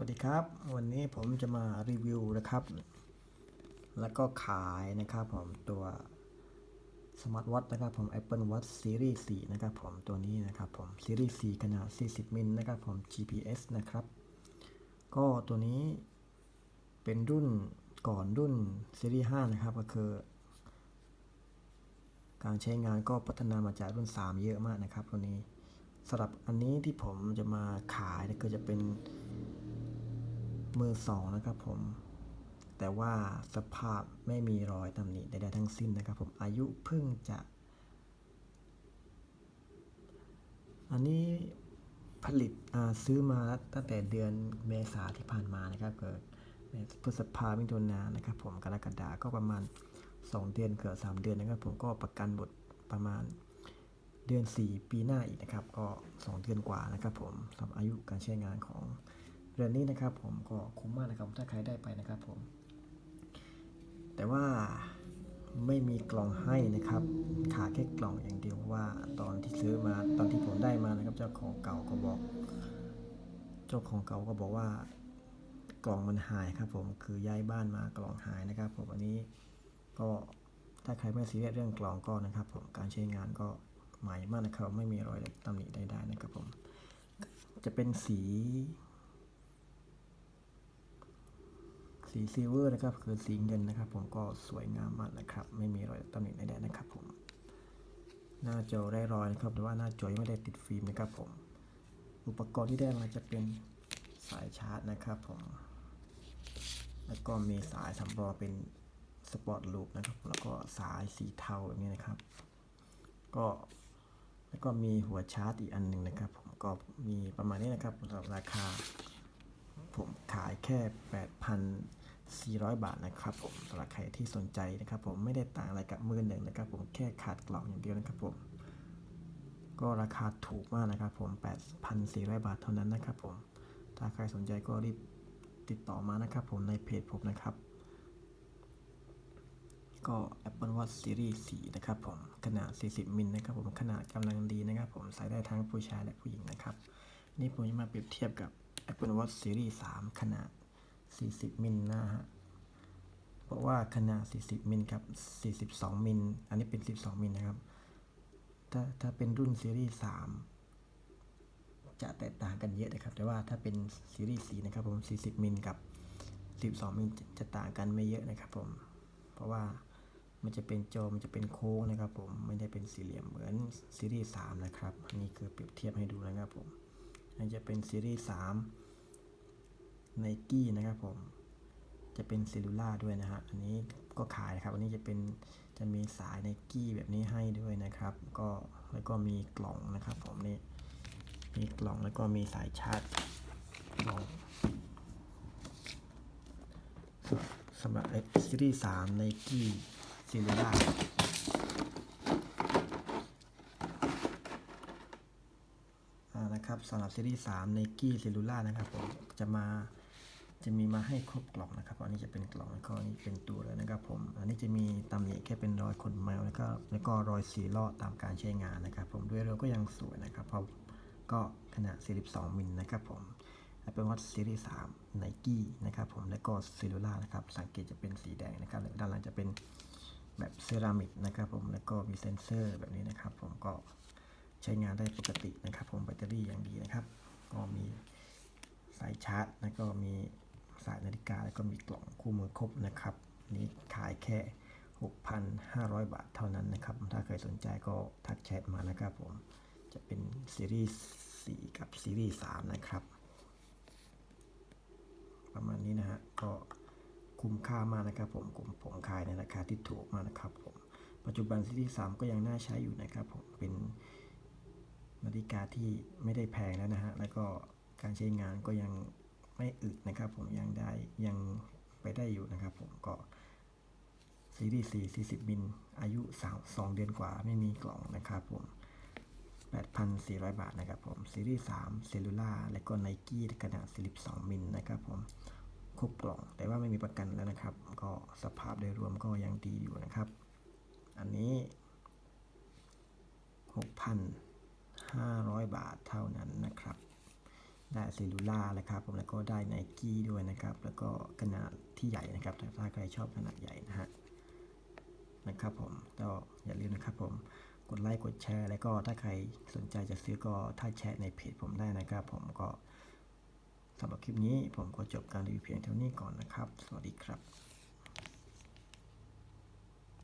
วัสดีครับ วันนี้ผมจะมารีวิวนะครับ แล้วก็ขายนะครับผมตัวสมาร์ทวอทนะครับผม Apple Watch Series 4นะครับผมตัวนี้นะครับผม Series 4ขนาด 40 มิลนะครับผม GPS นะครับ ก็ตัวนี้เป็นรุ่นก่อนรุ่น Series 5 นะครับ ก็คือ การใช้งานก็พัฒนามาจากรุ่น 3 เยอะมากนะครับ ตัวนี้สำหรับอันนี้ที่ผมจะมาขายก็จะเป็น มือสองนะครับผม แต่ว่าสภาพไม่มีรอยตำหนิใดๆทั้งสิ้นนะครับผมอายุเพิ่งจะ อันนี้ผลิตซื้อมาตั้งแต่เดือนเมษาที่ผ่านมานะครับเกิดพฤษภามิถุนายนนะครับ ผมกรกฎาก็ประมาณ 2 เดือนเกือบ3เดือนนะครับ ผมก็ประกันบทประมาณเดือน 4 ปีหน้าอีกนะครับ ก็ 2 เดือนกว่านะครับ ผมสำหรับอายุการใช้งานของ เรือนนี้นะครับผมก็คุ้มมากนะครับถ้าใครได้ไปนะครับผม แต่ว่าไม่มีกล่องให้นะครับ ขาดแค่กล่องอย่างเดียวเพราะว่าตอนที่ซื้อมาตอนที่ผมได้มานะครับ เจ้าของเก่าก็บอก เจ้าของเก่าก็บอกว่ากล่องมันหายครับผมคือย้ายบ้านมากล่องหายนะครับผมอันนี้ก็ถ้าใครไม่ซีเรียสเรื่องกล่องก็นะครับ ผมการใช้งานก็ใหม่มากนะครับ ไม่มีรอยตำหนิใดๆนะครับผม จะเป็นสี สีซิลเวอร์นะครับ คือสีเงินนะครับ ผมก็สวยงามมากนะครับ ไม่มีรอยตำหนิใดๆนะครับ ผม หน้าจอได้รอยนะครับแต่ว่าหน้าจอยังไม่ได้ติดฟิล์มนะครับ ผม อุปกรณ์ที่ได้มาจะเป็นสายชาร์จนะครับผม แล้วก็มีสายสำรองเป็นสปอร์ตลูปนะครับ แล้วก็สายสีเทาแบบนี้นะครับ ก็แล้วก็มีหัวชาร์จอีกอันหนึ่งนะครับ ผมก็มีประมาณนี้นะครับสำหรับราคา ผมขายแค่ 400 บาทนะครับผมสำหรับใครที่สนใจนะครับ ผมไม่ได้ต่างอะไรกับมือหนึ่งนะครับ ผมแค่ขาดกล่องอย่างเดียวนะครับผมก็ราคาถูกมากนะครับ ผม 8,400 บาทเท่านั้นนะครับ ผม ถ้าใครสนใจก็รีบติดต่อมานะครับ ผมในเพจผมนะครับ ก็ Apple Watch Series 4 นะครับผม ขนาด 40 มิลนะครับผม ขนาดกำลังดีนะครับ ผมใส่ได้ทั้งผู้ชายและผู้หญิงนะครับ นี่ผมจะมาเปรียบเทียบกับ Apple Watch Series 3 ขนาด 40 มิลนะฮะ เพราะว่าขนาด 40 มิลกับ 42 มิล อันนี้เป็น 12 มิลนะครับ ถ้าถ้าเป็นรุ่นซีรีส์ 3 จะแตกต่างกันเยอะนะครับ แต่ว่าถ้าเป็นซีรีส์ 4 นะครับผม 40 มิลกับ 12 มิลจะต่างกันไม่เยอะนะครับผม เพราะว่ามันจะเป็นจอมันจะเป็นโค้งนะครับผม ไม่ได้เป็นสี่เหลี่ยมเหมือนซีรีส์ 3 นะครับ อันนี้คือเปรียบเทียบให้ดูนะครับผมอันนี้จะเป็นซีรีส์ 3 ไนกี้นะครับผม จะเป็นเซลูล่าด้วยนะฮะ อันนี้ก็ขายนะครับ อันนี้จะเป็น จะมีสายไนกี้แบบนี้ให้ด้วยนะครับ ก็แล้วก็มีกล่องนะครับ ผมนี่ มีกล่องแล้วก็มีสายชาร์จกล่องสำหรับไอซีรีส์3ไนกี้เซลูล่าอ่านะครับสำหรับซีรีส์3 n i กี้เซลูล่านะครับผมจะมา จะมีมาให้ครบกล่องนะครับ อันนี้จะเป็นกล่องแล้วก็อันนี้เป็นตัวเลยนะครับผม อันนี้จะมีตำหนิแค่เป็นรอยขนแมวแล้วก็แล้วก็รอยสีลอดตามการใช้งานนะครับ ผมด้วยเราก็ยังสวยนะครับเพราะก็ขนาด 42 มิลนะครับผมเป็นวัดซีรีส์3 n i กี้นะครับผม แล้วก็เซลูล่านะครับ สังเกตจะเป็นสีแดงนะครับแล้วด้านหลังจะเป็นแบบเซรามิกนะครับผม แล้วก็มีเซนเซอร์แบบนี้นะครับ ผมก็ใช้งานได้ปกตินะครับ ผมแบตเตอรี่อย่างดีนะครับ ก็มีสายชาร์จ แล้วก็มี สายนาฬิกาแล้วก็มีกล่องคู่มือครบนะครับ นี้ขายแค่ 6,500 บาทเท่านั้นนะครับ ถ้าใครสนใจก็ทักแชทมานะครับผม จะเป็นซีรีส์4กับซีรีส์3นะครับ ประมาณนี้นะฮะ ก็คุ้มค่ามากนะครับผมผมผมขายในราคาที่ถูกมากนะครับผม ปัจจุบันซีรีส์3ก็ยังน่าใช้อยู่นะครับผม เป็นนาฬิกาที่ไม่ได้แพงแล้วนะฮะ แล้วก็การใช้งานก็ยัง ไม่อึดนะครับผมยังได้ยังไปได้อยู่นะครับผมก็ซีรีส์4 40บินอายุ3 2เดือนกว่าไม่มีกล่องนะครับผม 8,400 บาทนะครับผม ซีรีส์3เซลลูล่าและก็ไนกี้ขนาด42มิลนะครับผมครบกล่องแต่ว่าไม่มีประกันแล้วนะครับ ก็สภาพโดยรวมก็ยังดีอยู่นะครับ อันนี้ 6,500 บาทเท่านั้นนะ เซลูล่านะครับผมแล้วก็ได้ไนกี้ด้วยนะครับ แล้วก็ขนาดที่ใหญ่นะครับถ้าถ้าใครชอบขนาดใหญ่นะฮะนะครับผมก็อย่าลืมนะครับผมกดไลค์กดแชร์ แล้วก็ถ้าใครสนใจจะซื้อก็ถ้าแชร์ในเพจผมได้นะครับ ผมก็สำหรับคลิปนี้ผมก็จบการรีวิวเพียงเท่านี้ก่อนนะครับ สวัสดีครับ